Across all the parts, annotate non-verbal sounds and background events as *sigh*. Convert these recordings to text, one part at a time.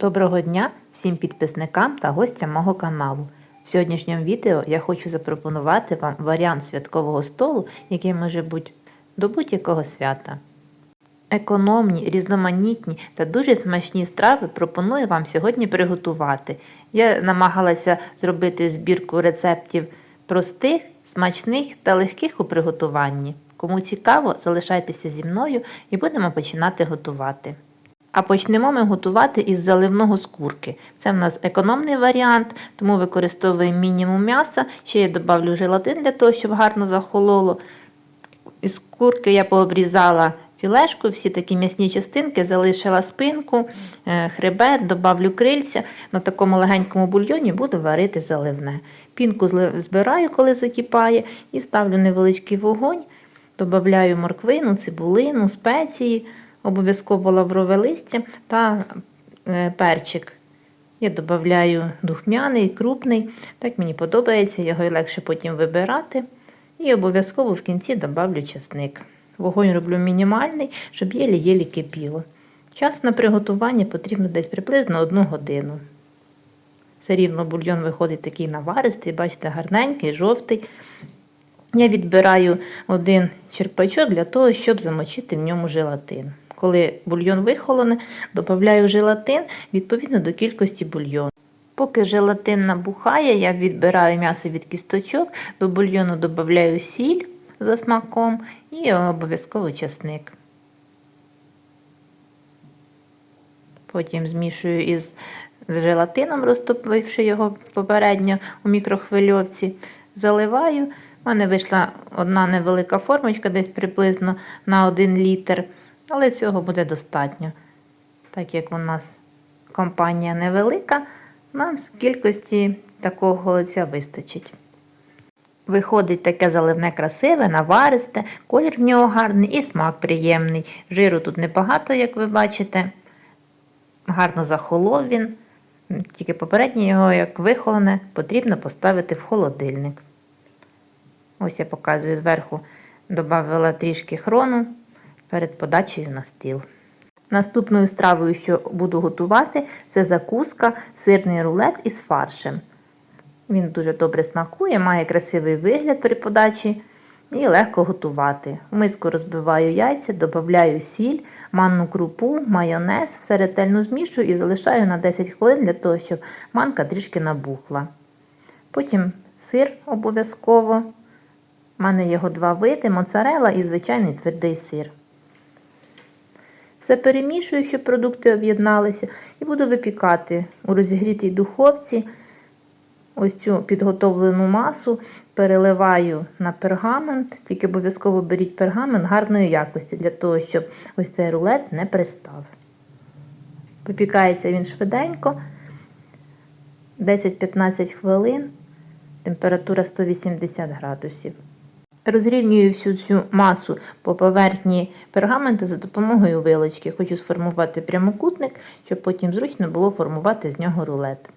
Доброго дня всім підписникам та гостям мого каналу. В сьогоднішньому відео я хочу запропонувати вам варіант святкового столу, який може бути до будь-якого свята. Економні, різноманітні та дуже смачні страви пропоную вам сьогодні приготувати. Я намагалася зробити збірку рецептів простих, смачних та легких у приготуванні. Кому цікаво, залишайтеся зі мною і будемо починати готувати. А почнемо ми готувати із заливного з курки. Це в нас економний варіант, тому використовуємо мінімум м'яса. Ще я додавлю желатин для того, щоб гарно захололо. Із курки я пообрізала філешку, всі такі м'ясні частинки, залишила спинку, е, хребет, додавлю крильця. На такому легенькому бульйоні буду варити заливне. Пінку збираю, коли закипає, і ставлю невеличкий вогонь, додаю морквину, цибулину, спеції, обов'язково лаврове листя та е, перчик. Я додаю духмяний, крупний, так мені подобається, його і легше потім вибирати. І обов'язково в кінці додавлю часник. Вогонь роблю мінімальний, щоб єлі-єлі кипіло. Час на приготування потрібно десь приблизно одну годину. Все рівно бульйон виходить такий наваристий, бачите, гарненький, жовтий. Я відбираю один черпачок для того, щоб замочити в ньому желатин. Коли бульйон вихолоне, додаю желатин відповідно до кількості бульйону. Поки желатин набухає, я відбираю м'ясо від кісточок, до бульйону додаю сіль за смаком і обов'язково часник. Потім змішую із желатином, розтопивши його попередньо у мікрохвильовці. Заливаю. У мене вийшла одна невелика формочка, десь приблизно на 1 літр, але цього буде достатньо. Так як у нас компанія невелика, нам з кількості такого голодця вистачить. Виходить таке заливне красиве, наваристе, колір в нього гарний і смак приємний. Жиру тут небагато, як ви бачите. Гарно захолов він. Тільки попереднє його, як вихолоне, потрібно поставити в холодильник. Ось я показую зверху, додала трішки хрону перед подачею на стіл. Наступною стравою, що буду готувати, це закуска, сирний рулет із фаршем. Він дуже добре смакує, має красивий вигляд при подачі і легко готувати. В миску розбиваю яйця, додаю сіль, манну крупу, майонез, все ретельно змішую і залишаю на 10 хвилин для того, щоб манка трішки набухла. Потім сир обов'язково. У мене його два види моцарела і звичайний твердий сир. Все перемішую, щоб продукти об'єдналися, і буду випікати у розігрітій духовці. Ось цю підготовлену масу переливаю на пергамент, тільки обов'язково беріть пергамент гарної якості, для того, щоб ось цей рулет не пристав. Випікається він швиденько, 10-15 хвилин, температура 180 градусів. Розрівнюю всю цю масу по поверхні пергамента за допомогою вилочки. Хочу сформувати прямокутник, щоб потім зручно було формувати з нього рулет.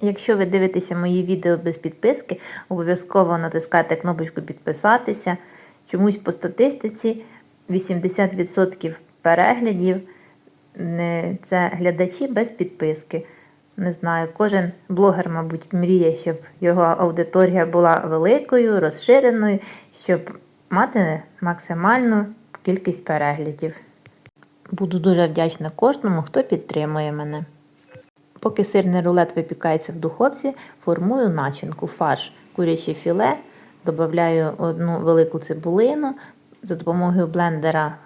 Якщо ви дивитеся мої відео без підписки, обов'язково натискайте кнопочку підписатися. Чомусь по статистиці 80% переглядів це глядачі без підписки. Не знаю, кожен блогер, мабуть, мріє, щоб його аудиторія була великою, розширеною, щоб мати максимальну кількість переглядів. Буду дуже вдячна кожному, хто підтримує мене. Поки сирний рулет випікається в духовці, формую начинку, фарш, куряче філе, додаю одну велику цибулину, за допомогою блендера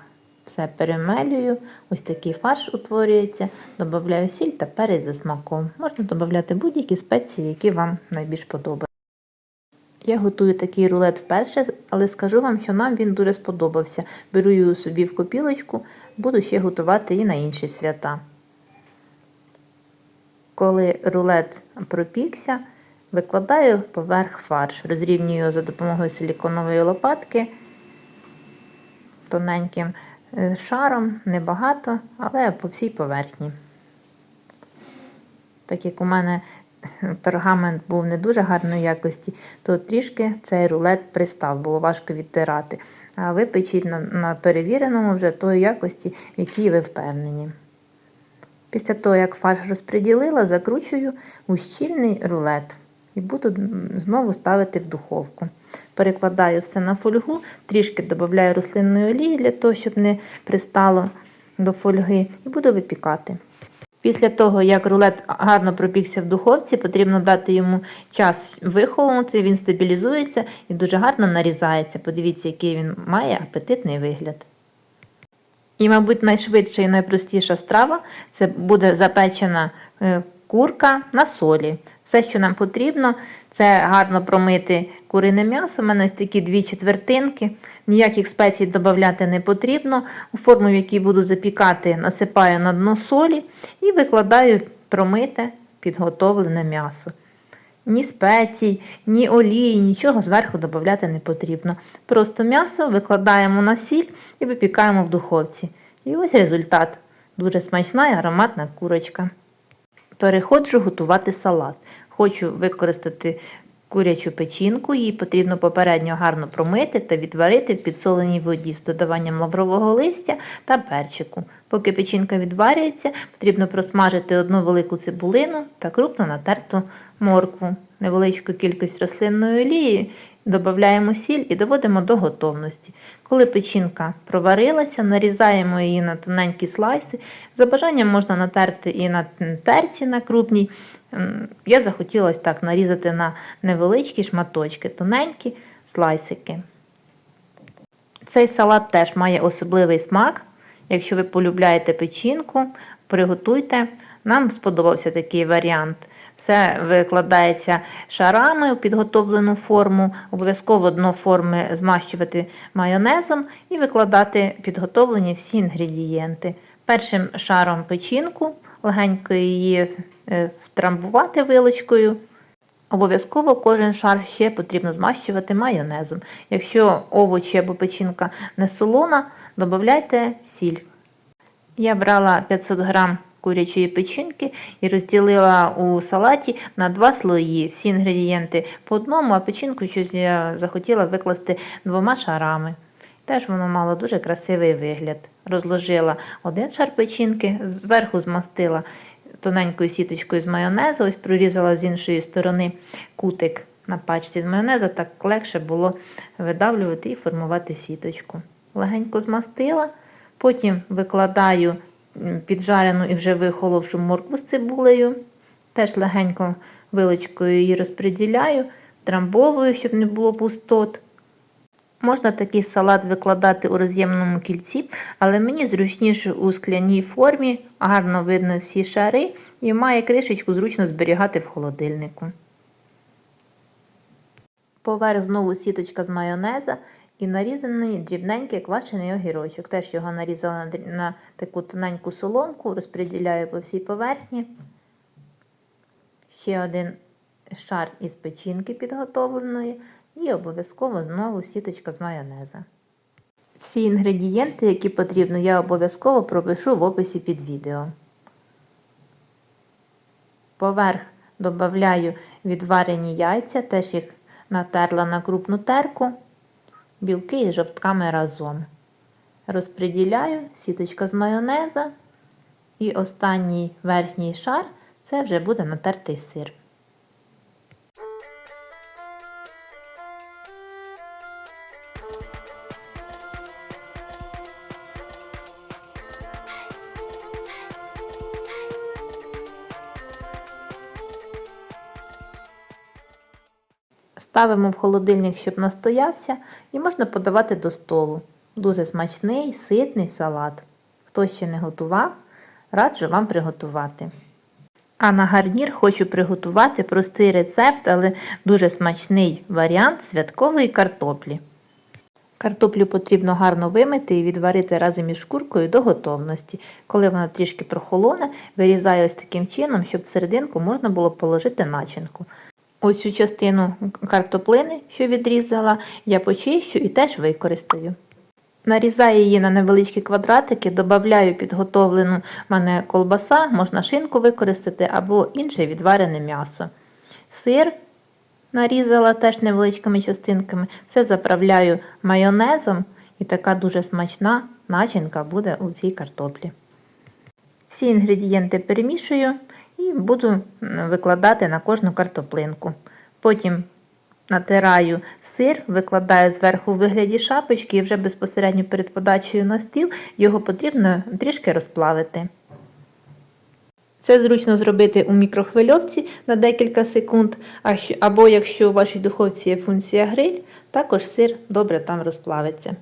все перемелюю. Ось такий фарш утворюється, додаю сіль та перець за смаком. Можна додати будь-які спеції, які вам найбільш подобаються. Я готую такий рулет вперше, але скажу вам, що нам він дуже сподобався. Беру його собі в копілочку, буду ще готувати і на інші свята. Коли рулет пропікся, викладаю поверх фарш, розрівнюю його за допомогою силіконової лопатки тоненьким шаром, небагато, але по всій поверхні. Так як у мене *laughs* пергамент був не дуже гарної якості, то трішки цей рулет пристав, було важко відтирати. А ви печіть на, на перевіреному вже тої якості, в якій ви впевнені. Після того, як фарш розподілила, закручую у щільний рулет і буду знову ставити в духовку. Перекладаю все на фольгу, трішки додаю рослинної олії для того, щоб не пристало до фольги, і буду випікати. Після того, як рулет гарно пропікся в духовці, потрібно дати йому час вихолонути, він стабілізується і дуже гарно нарізається. Подивіться, який він має апетитний вигляд. І, мабуть, найшвидша і найпростіша страва це буде запечена е, курка на солі. Все, що нам потрібно, це гарно промити курине м'ясо. У мене ось такі дві четвертинки. Ніяких спецій додати не потрібно. У форму, в якій буду запікати, насипаю на дно солі і викладаю промите підготовлене м'ясо. Ні спецій, ні олії, нічого зверху додати не потрібно. Просто м'ясо викладаємо на сіль і випікаємо в духовці. І ось результат. Дуже смачна і ароматна курочка. Переходжу готувати салат. Хочу використати курячу печінку, її потрібно попередньо гарно промити та відварити в підсоленій воді з додаванням лаврового листя та перчику. Поки печінка відварюється, потрібно просмажити одну велику цибулину та крупно натерту моркву, невеличку кількість рослинної олії, додаємо сіль і доводимо до готовності. Коли печінка проварилася, нарізаємо її на тоненькі слайси. За бажанням можна натерти і на терці на крупній. Я захотілося так нарізати на невеличкі шматочки, тоненькі слайсики. Цей салат теж має особливий смак. Якщо ви полюбляєте печінку, приготуйте. Нам сподобався такий варіант. Все викладається шарами у підготовлену форму. Обов'язково дно форми змащувати майонезом і викладати підготовлені всі інгредієнти. Першим шаром печінку, легенько її е, втрамбувати вилочкою. Обов'язково кожен шар ще потрібно змащувати майонезом. Якщо овочі або печінка не солона, додайте сіль. Я брала 500 грам курячої печінки і розділила у салаті на два слої. Всі інгредієнти по одному, а печінку щось я захотіла викласти двома шарами. Теж воно мало дуже красивий вигляд. Розложила один шар печінки, зверху змастила тоненькою сіточкою з майонезу, ось прорізала з іншої сторони кутик на пачці з майонеза, так легше було видавлювати і формувати сіточку. Легенько змастила, потім викладаю піджарену і вже вихоловшу моркву з цибулею. Теж легенько вилочкою її розподіляю, трамбовую, щоб не було пустот. Можна такий салат викладати у роз'ємному кільці, але мені зручніше у скляній формі, гарно видно всі шари і має кришечку зручно зберігати в холодильнику. Поверх знову сіточка з майонеза і нарізаний дрібненький квашений огірочок. Теж його нарізала на, таку тоненьку соломку, розподіляю по всій поверхні. Ще один шар із печінки підготовленої і обов'язково знову сіточка з майонеза. Всі інгредієнти, які потрібно, я обов'язково пропишу в описі під відео. Поверх додаю відварені яйця, теж їх натерла на крупну терку, білки із жовтками разом. Розподіляю сіточка з майонеза. І останній верхній шар це вже буде натертий сир. Ставимо в холодильник, щоб настоявся, і можна подавати до столу. Дуже смачний, ситний салат. Хто ще не готував, раджу вам приготувати. А на гарнір хочу приготувати простий рецепт, але дуже смачний варіант святкової картоплі. Картоплю потрібно гарно вимити і відварити разом із шкуркою до готовності. Коли вона трішки прохолоне, вирізаю ось таким чином, щоб всерединку можна було положити начинку. Ось частину картоплини, що відрізала, я почищу і теж використаю. Нарізаю її на невеличкі квадратики, додаю підготовлену мене колбаса, можна шинку використати або інше відварене м'ясо. Сир нарізала теж невеличкими частинками, все заправляю майонезом і така дуже смачна начинка буде у цій картоплі. Всі інгредієнти перемішую і буду викладати на кожну картоплинку. Потім натираю сир, викладаю зверху у вигляді шапочки і вже безпосередньо перед подачею на стіл його потрібно трішки розплавити. Це зручно зробити у мікрохвильовці на декілька секунд, або якщо у вашій духовці є функція гриль, також сир добре там розплавиться.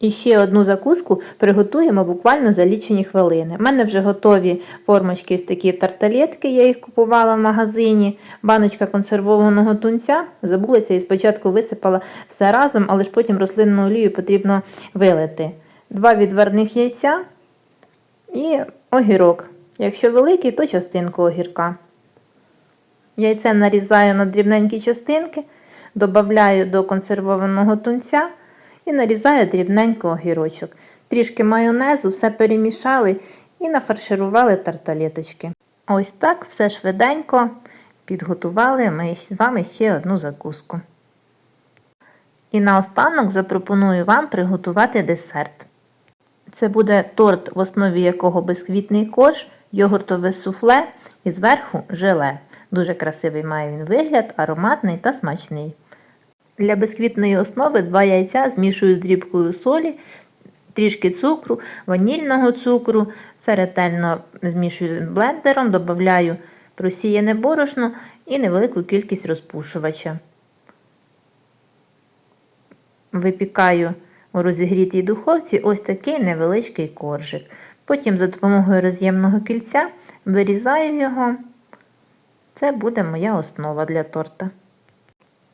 І ще одну закуску приготуємо буквально за лічені хвилини. У мене вже готові формочки ось такі тарталетки, я їх купувала в магазині. Баночка консервованого тунця. Забулася і спочатку висипала все разом, але ж потім рослинну олію потрібно вилити. Два відварних яйця і огірок. Якщо великий, то частинку огірка. Яйце нарізаю на дрібненькі частинки, додаю до консервованого тунця і нарізаю дрібненько огірочок. Трішки майонезу, все перемішали і нафарширували тарталеточки. Ось так все швиденько підготували ми з вами ще одну закуску. І наостанок запропоную вам приготувати десерт. Це буде торт, в основі якого безквітний корж, йогуртове суфле і зверху желе. Дуже красивий має він вигляд, ароматний та смачний. Для безквітної основи два яйця змішую з дрібкою солі, трішки цукру, ванільного цукру, все ретельно змішую з блендером, додаю просіяне борошно і невелику кількість розпушувача. Випікаю у розігрітій духовці ось такий невеличкий коржик. Потім за допомогою роз'ємного кільця вирізаю його. Це буде моя основа для торта.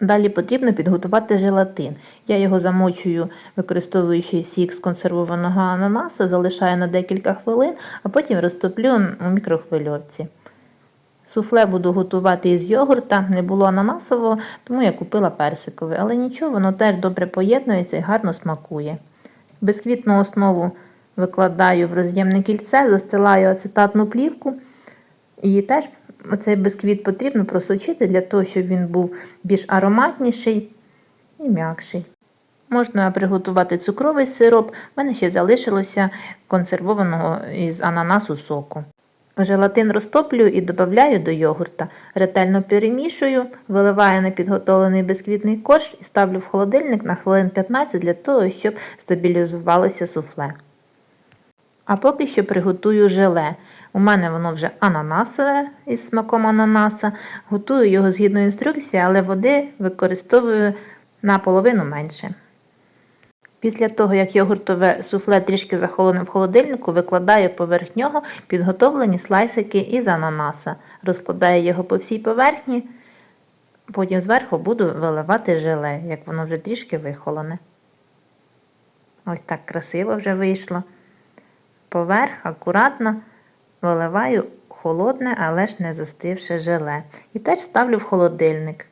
Далі потрібно підготувати желатин. Я його замочую, використовуючи сік з консервованого ананаса, залишаю на декілька хвилин, а потім розтоплю у мікрохвильовці. Суфле буду готувати із йогурта, не було ананасового, тому я купила персикове, але нічого, воно теж добре поєднується і гарно смакує. Безквітну основу викладаю в роз'ємне кільце, застилаю ацетатну плівку і теж цей бисквіт потрібно просочити для того, щоб він був більш ароматніший і м'якший. Можна приготувати цукровий сироп, в мене ще залишилося консервованого із ананасу соку. Желатин розтоплюю і додаю до йогурта. Ретельно перемішую, виливаю на підготовлений бисквітний корж і ставлю в холодильник на хвилин 15 для того, щоб стабілізувалося суфле. А поки що приготую желе. У мене воно вже ананасове із смаком ананаса. Готую його згідно інструкції, але води використовую наполовину менше. Після того, як йогуртове суфле трішки захолоне в холодильнику, викладаю поверх нього підготовлені слайсики із ананаса. Розкладаю його по всій поверхні, потім зверху буду виливати желе, як воно вже трішки вихолоне. Ось так красиво вже вийшло. Поверх акуратно виливаю холодне, але ж не застивше желе. І теж ставлю в холодильник.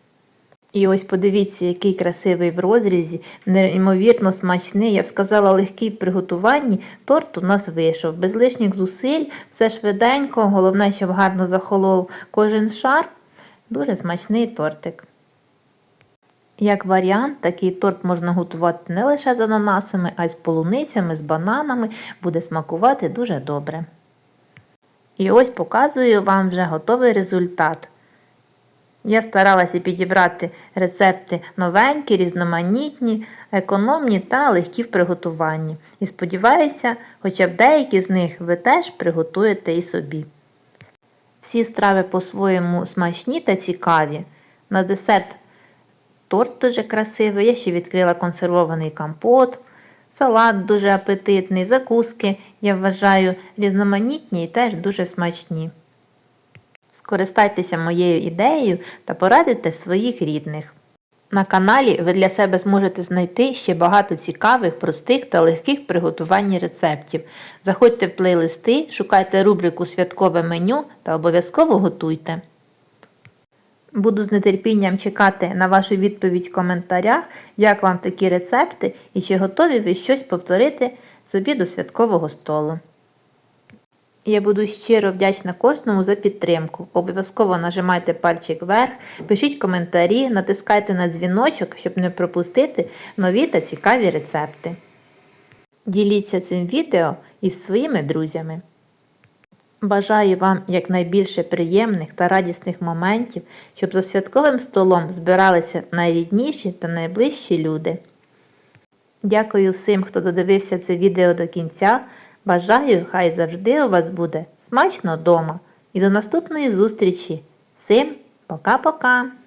І ось подивіться, який красивий в розрізі, неймовірно смачний, я б сказала, легкий в приготуванні. Торт у нас вийшов. Без лишніх зусиль, все швиденько, головне, щоб гарно захолов кожен шар. Дуже смачний тортик. Як варіант, такий торт можна готувати не лише з ананасами, а й з полуницями, з бананами, буде смакувати дуже добре. І ось показую вам вже готовий результат. Я старалася підібрати рецепти новенькі, різноманітні, економні та легкі в приготуванні. І сподіваюся, хоча б деякі з них ви теж приготуєте і собі. Всі страви по-своєму смачні та цікаві. На десерт торт дуже красивий. Я ще відкрила консервований компот, салат дуже апетитний, закуски, я вважаю, різноманітні і теж дуже смачні. Скористайтеся моєю ідеєю та порадуйте своїх рідних. На каналі ви для себе зможете знайти ще багато цікавих, простих та легких в приготуванні рецептів. Заходьте в плейлисти, шукайте рубрику Святкове меню та обов'язково готуйте. Буду з нетерпінням чекати на вашу відповідь в коментарях, як вам такі рецепти і чи готові ви щось повторити собі до святкового столу. Я буду щиро вдячна кожному за підтримку. Обов'язково нажимайте пальчик вверх, пишіть коментарі, натискайте на дзвіночок, щоб не пропустити нові та цікаві рецепти. Діліться цим відео із своїми друзями. Бажаю вам якнайбільше приємних та радісних моментів, щоб за святковим столом збиралися найрідніші та найближчі люди. Дякую всім, хто додивився це відео до кінця. Бажаю, хай завжди у вас буде смачно дома. І до наступної зустрічі. Всім пока-пока!